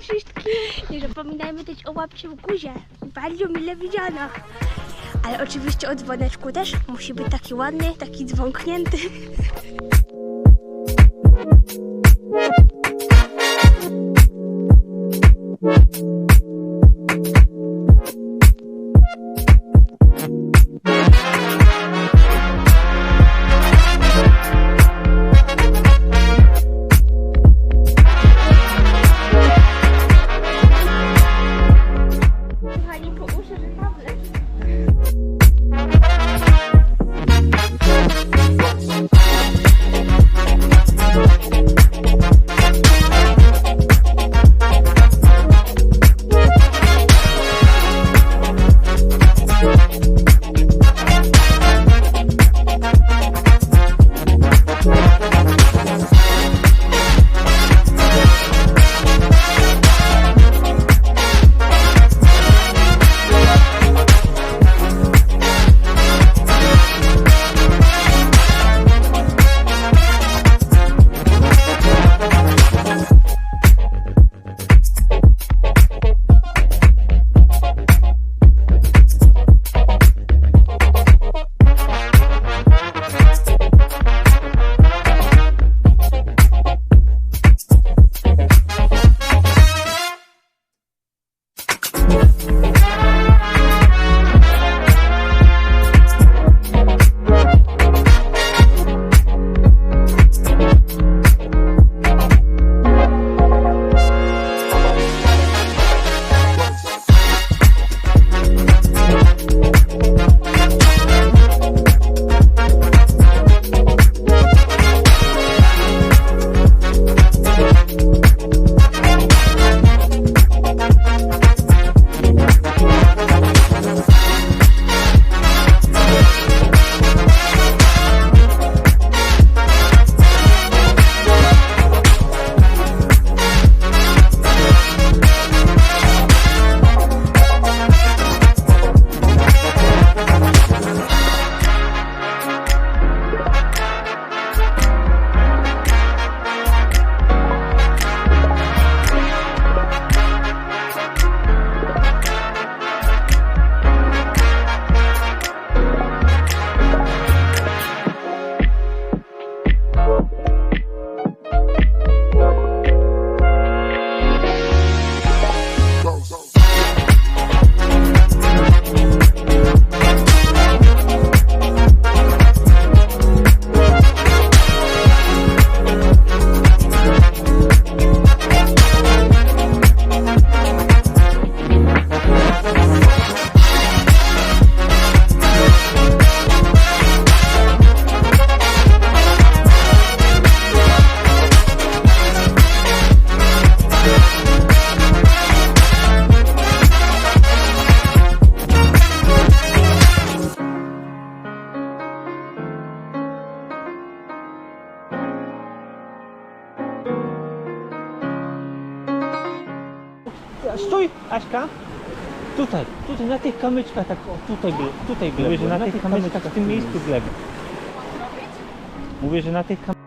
wszystkim. Nie zapominajmy też o łapce w górze. Bardzo mile widziana. Ale oczywiście o dzwoneczku też. Musi być taki ładny, taki dzwonknięty. 是不是差不多？Stój, Aśka. Tutaj, tutaj, na tych kamyczkach, tak o, tutaj gleb, tutaj gleb. Mówię, że na, tych kamyczkach w tym miejscu gleb. Mówię, że na tych kam...